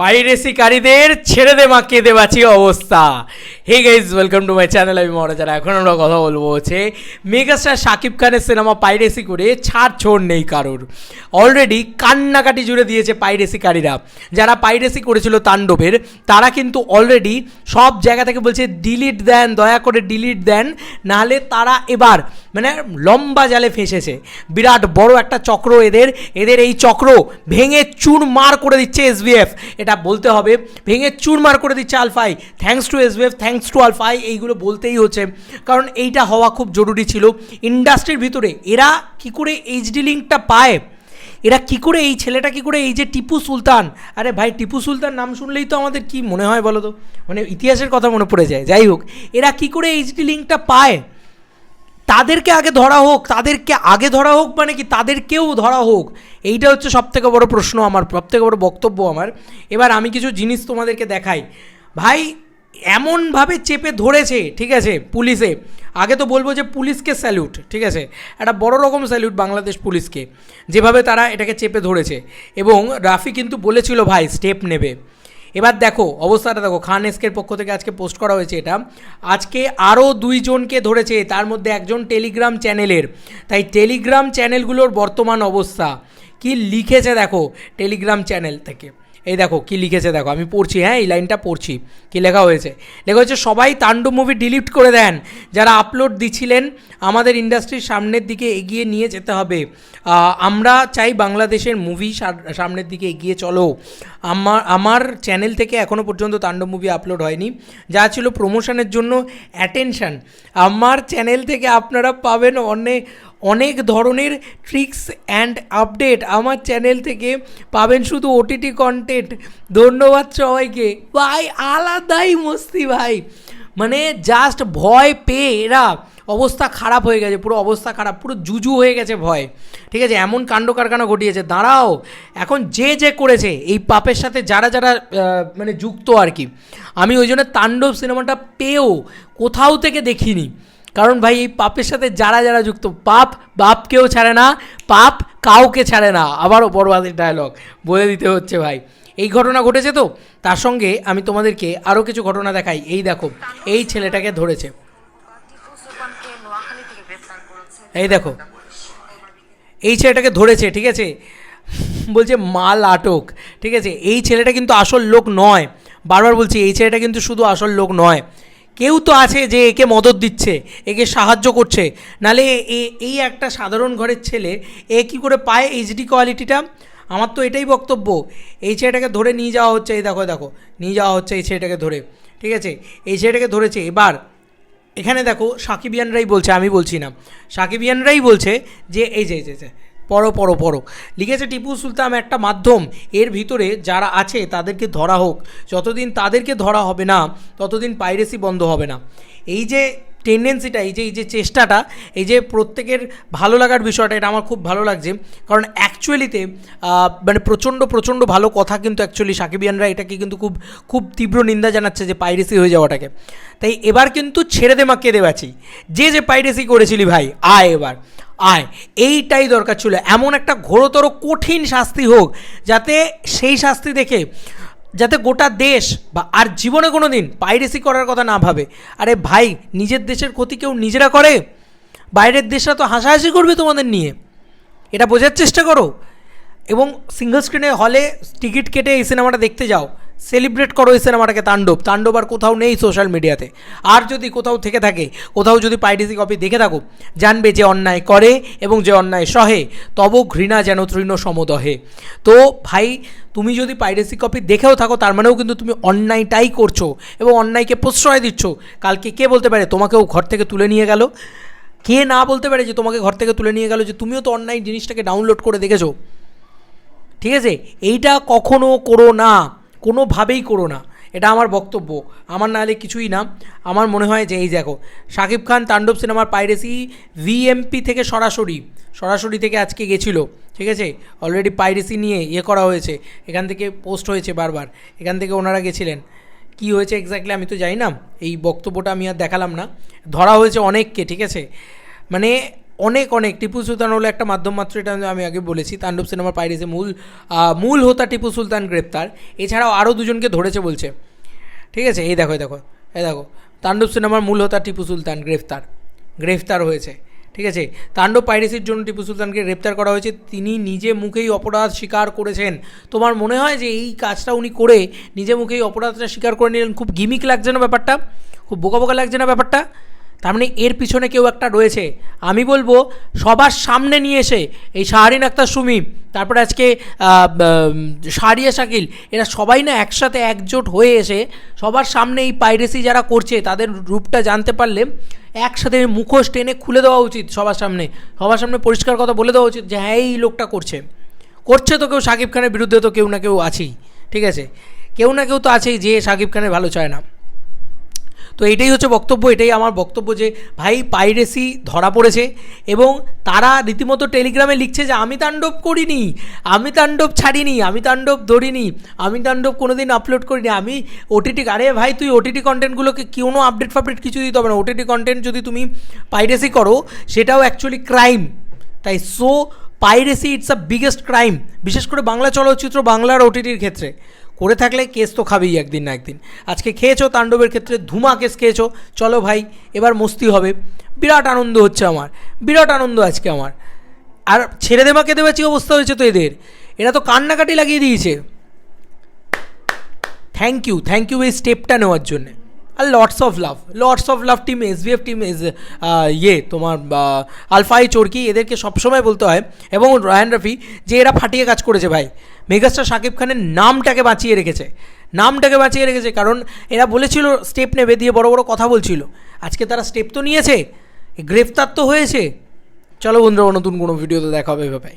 পাইরেসিকারীদের ছেড়ে দে মা, কেঁদে বাঁচি অবস্থা। Hey guys welcome to my channel আমি মহারাজারা এখন আমরা কথা বলব হচ্ছে মেগাস্টার শাকিব খানের সিনেমা পাইরেসি করে ছাড় ছোড় নেই কারোর। অলরেডি কান্নাকাটি জুড়ে দিয়েছে পাইরেসিকারীরা। যারা পাইরেসি করেছিল তাণ্ডবের, তারা কিন্তু অলরেডি সব জায়গা থেকে বলছে ডিলিট দেন, দয়া করে ডিলিট দেন। নাহলে তারা এবার মানে লম্বা জালে ফেঁসেছে। বিরাট বড় একটা চক্র এদের। এদের এই চক্র ভেঙে চুরমার করে দিচ্ছে এসবিএফ এটা বলতে হবে। ভেঙে চুরমার করে দিচ্ছে Alfai thanks to S B F thanks to Alfai এইগুলো বলতেই হচ্ছে। কারণ এইটা হওয়া খুব জরুরি ছিল। ইন্ডাস্ট্রির ভিতরে এরা কি করে এইচডি লিঙ্কটা পায়? এরা কি করে এই ছেলেটা কি করে এই যে টিপু সুলতান? আরে ভাই, টিপু সুলতান নাম শুনলেই তো আমাদের কি মনে হয় বলো তো? মানে ইতিহাসের কথা মনে পড়ে যায়। যাই হোক, এরা কি করে এইচডি লিঙ্কটা পায়? তাদেরকে আগে ধরা হোক, তাদেরকে আগে ধরা হোক মানে কি? তাদেরকেও ধরা হোক। এইটা হচ্ছে সবথেকে বড় প্রশ্ন আমার, সবথেকে বড় বক্তব্য আমার। এবার আমি কিছু জিনিস তোমাদেরকে দেখাই। ভাই, এমনভাবে চেপে ধরেছে, ঠিক আছে, পুলিশে। আগে তো বলব যে পুলিশকে স্যালুট ঠিক আছে? একটা বড় রকম স্যালুট বাংলাদেশ পুলিশকে, যেভাবে তারা এটাকে চেপে ধরেছে। এবং রাফি কিন্তু বলেছিল, ভাই স্টেপ নেবে। এবার দেখো, অবস্থাটা দেখো খান এসকের পক্ষ থেকে আজকে পোস্ট করা হয়েছে এটা। আজকে আরও দুইজনকে ধরেছে, তার মধ্যে একজন টেলিগ্রাম চ্যানেলের তাই টেলিগ্রাম চ্যানেলগুলোর বর্তমান অবস্থা। কি লিখেছে দেখো টেলিগ্রাম চ্যানেল থেকে। এই দেখো কি লিখেছে দেখো, আমি পড়ছি হ্যাঁ এই লাইনটা পড়ছি, কি লেখা হয়েছে? লেখা হয়েছে, সবাই তাণ্ডব মুভি ডিলিট করে দেন, যারা আপলোড দিছিলেন, আমাদের ইন্ডাস্ট্রির সামনের দিকে এগিয়ে নিয়ে যেতে হবে। আমরা চাই বাংলাদেশের মুভি সামনের দিকে এগিয়ে চলো। আমার আমার চ্যানেল থেকে এখনও পর্যন্ত তাণ্ডব মুভি আপলোড হয়নি। যা ছিল প্রমোশনের জন্য অ্যাটেনশন আমার চ্যানেল থেকে আপনারা পাবেন অনেক অনেক ধরনের ট্রিক্স অ্যান্ড আপডেট আমার চ্যানেল থেকে পাবেন শুধু ওটিটি কন্টেন্ট ধন্যবাদ সবাইকে। ভাই, আলাদাই মস্তি ভাই। মানে জাস্ট ভয় পেয়ে এরা অবস্থা খারাপ হয়ে গেছে, পুরো অবস্থা খারাপ, পুরো জুজু হয়ে গেছে ভয়। ঠিক আছে, এমন কাণ্ড কারখানা ঘটিয়েছে। দাঁড়াও, এখন যে যে করেছে, এই পাপের সাথে যারা যারা মানে যুক্ত আর কি, আমি ওই জন্য তাণ্ডব সিনেমাটা পেয়েও কোথাও থেকে দেখিনি। কারণ ভাই, এই পাপের সাথে যারা যারা যুক্ত, পাপ বাপকেও ছাড়ে না, পাপ কাউকে ছাড়ে না। আবারও বড়বাদের ডায়লগ বলে দিতে হচ্ছে ভাই। এই ঘটনা ঘটেছে তো? তার সঙ্গে আমি তোমাদেরকে আরও কিছু ঘটনা দেখাই। এই দেখো, এই ছেলেটাকে ধরেছে। এই দেখো, এই ছেলেটাকে ধরেছে, ঠিক আছে? বলছে, মাল আটক। ঠিক আছে? এই ছেলেটা কিন্তু আসল লোক নয়। বারবার বলছি, এই ছেলেটা কিন্তু শুধু আসল লোক নয়। কেউ তো আছে যে একে মদত দিচ্ছে একে সাহায্য করছে। নালে এই একটা সাধারণ ঘরের ছেলে এ কী করে পায় এইচডি কোয়ালিটিটা আমার তো এটাই বক্তব্য। এই ছেলেটাকে ধরে নিয়ে যাওয়া হচ্ছে এই দেখো দেখো নিয়ে যাওয়া হচ্ছে এই ছেলেটাকে ধরে। ঠিক আছে? এই ছেলেটাকে ধরেছে। এবার এখানে দেখো সাকিবিয়ানরাই বলছে আমি বলছি না। সাকিবিয়ানরাই বলছে যে এই যে, এই যে পড়ো পড়ো পড়ো। লিখেছে, টিপু সুলতান একটা মাধ্যম। এর ভিতরে যারা আছে, তাদেরকে ধরা হোক। যতদিন তাদেরকে ধরা হবে না, ততদিন পাইরেসি বন্ধ হবে না। এই যে টেন্ডেন্সিটা এই যে এই যে চেষ্টাটা, এই যে প্রত্যেকের ভালো লাগার বিষয়টা, এটা আমার খুব ভালো লাগছে। কারণ অ্যাকচুয়ালিতে মানে প্রচণ্ড প্রচণ্ড ভালো কথা কিন্তু অ্যাকচুয়ালি সাকিবিয়ানরা এটাকে কিন্তু খুব খুব তীব্র নিন্দা জানাচ্ছে যে পাইরেসি হয়ে যাওয়াটাকে। তাই এবার কিন্তু ছেড়ে দে কেঁদে বাঁচি। যে যে পাইরেসি করেছিলি ভাই, আয় এবার। আয়। এইটাই দরকার ছিল। এমন একটা ঘোরতর কঠিন শাস্তি হোক যাতে সেই শাস্তি দেখে, যাতে গোটা দেশ বা আর জীবনে কোনো দিন পাইরেসি করার কথা না ভাবে। আরে ভাই, নিজের দেশের ক্ষতি কেউ নিজেরা করে? বাইরের দেশরা তো হাসাহাসি করবে তোমাদের নিয়ে। এটা বোঝার চেষ্টা করো। এবং সিঙ্গল স্ক্রিনে হলে টিকিট কেটে এই সিনেমাটা দেখতে যাও। সেলিব্রেট করো এই সিনেমাটাকে তাণ্ডব। তাণ্ডব আর কোথাও নেই সোশ্যাল মিডিয়াতে আর যদি কোথাও থেকে থাকে, কোথাও যদি পাইডিসি কপি দেখে থাকো, জানবে যে অন্যায় করে এবং যে অন্যায় সহে, তব ঘৃণা যেন তৃণ সমদহে। তো ভাই, তুমি যদি পাইরেসি কপি দেখেও থাকো, তার মানেও কিন্তু তুমি অন্যায়টাই করছ এবং অন্যায়কে প্রশ্রয় দিচ্ছ। কালকে কে বলতে পারে, তোমাকেও ঘর থেকে তুলে নিয়ে গেল? কে না বলতে পারে যে তোমাকে ঘর থেকে তুলে নিয়ে গেল যে তুমিও তো অনলাইন জিনিসটাকে ডাউনলোড করে দেখেছ? ঠিক আছে? এইটা কখনো করো না। কোনোভাবেই করো না। এটা আমার বক্তব্য। আমার নাহলে কিছুই না। আমার মনে হয় যে, এই দেখো, শাকিব খান তাণ্ডব সিনেমার পাইরেসি ভিএমপি থেকে সরাসরি সরাসরি থেকে আজকে গেছিল, ঠিক আছে? অলরেডি পাইরেসি নিয়ে ইয়ে করা হয়েছে। এখান থেকে পোস্ট হয়েছে বারবার। এখান থেকে ওনারা গেছিলেন। কি হয়েছে এক্স্যাক্টলি আমি তো জানি না। এই বক্তব্যটা আমি আর দেখালাম না। ধরা হয়েছে অনেককে, ঠিক আছে? মানে অনেক অনেক। টিপু সুলতান হলো একটা মাধ্যম মাত্র, এটা আমি আগে বলেছি, তাণ্ডব সিনেমার পাইরেসে মূল মূল হোতা টিপু সুলতান গ্রেপ্তার। এছাড়াও আরও দুজনকে ধরেছে বলছে। ঠিক আছে? এই দেখো এই দেখো এই দেখো। তাণ্ডব সিনেমার মূল হোতা টিপু সুলতান গ্রেফতার গ্রেফতার হয়েছে। ঠিক আছে? তাণ্ডব পাইরেসির জন্য টিপু সুলতানকে গ্রেপ্তার করা হয়েছে। তিনি নিজে মুখেই অপরাধ স্বীকার করেছেন। তোমার মনে হয় যে এই কাজটা উনি করে নিজে মুখেই অপরাধটা স্বীকার করে নিলেন? খুব গিমিক লাগছে না ব্যাপারটা? খুব বোকা বোকা লাগছে না ব্যাপারটা? তার মানে এর পিছনে কেউ একটা রয়েছে। আমি বলব, সবার সামনে নিয়ে এসে এই শাহরিন আক্তার সুমি তারপরে আজকে শাহরিয়া শাকিল, এরা সবাই না একসাথে একজোট হয়ে এসে সবার সামনে এই পাইরেসি যারা করছে, তাদের রূপটা জানতে পারলে একসাথে মুখোশ টেনে খুলে দেওয়া উচিত সবার সামনে। সবার সামনে পরিষ্কার কথা বলে দেওয়া উচিত যে হ্যাঁ এই লোকটা করছে। করছে তো কেউ, শাকিব খানের বিরুদ্ধে তো কেউ না কেউ আছেই। ঠিক আছে? কেউ না কেউ তো আছেই যে, শাকিব খানের ভালো চায় না। তো এটাই হচ্ছে বক্তব্য, এটাই আমার বক্তব্য যে ভাই পাইরেসি ধরা পড়েছে এবং তারা রীতিমতো টেলিগ্রামে লিখছে যে আমি তাণ্ডব করিনি, আমি তাণ্ডব ছাড়িনি, আমি তাণ্ডব ধরিনি, আমি তাণ্ডব কোনো দিন আপলোড করিনি, আমি ওটিটি আরে ভাই তুই ওটিটি কন্টেন্টগুলোকে কোনো আপডেট ফাপডেট কিছু দিতে হবে না ওটিটি কন্টেন্ট যদি তুমি পাইরেসি করো, সেটাও অ্যাকচুয়ালি ক্রাইম তাই so piracy it's a biggest crime বিশেষ করে বাংলা চলচ্চিত্র, বাংলার ওটিটির ক্ষেত্রে। করে থাকলে কেস তো খাবেই একদিন না একদিন। আজকে খেয়েছো তাণ্ডবের ক্ষেত্রে, ধুমা কেস খেয়েছো। চলো ভাই, এবার মস্তি হবে। বিরাট আনন্দ হচ্ছে আমার। বিরাট আনন্দ আজকে আমার। আর ছেড়ে দেবাকে কী অবস্থা হয়েছে তো এদের। এরা তো কান্নাকাটি লাগিয়ে দিয়েছে। থ্যাংক ইউ থ্যাংক ইউ এই স্টেপটা নেওয়ার জন্যে। আর lots of love lots of love team S BF team S ইয়ে তোমার আলফাই চরকি, এদেরকে সবসময় বলতে হয়, এবং রায়ান রফি যে এরা ফাটিয়ে কাজ করেছে ভাই, মেগাস্টার শাকিব খানের নামটাকে বাঁচিয়ে রেখেছে, নামটাকে বাঁচিয়ে রেখেছে, কারণ এরা বলেছিল স্টেপ নেবে দিয়ে বড় বড় কথা বলছিল, আজকে তারা স্টেপ তো নিয়েছে, গ্রেফতার তো হয়েছে, চলো বন্ধুরা নতুন কোনো ভিডিওতে দেখা হবে ভাই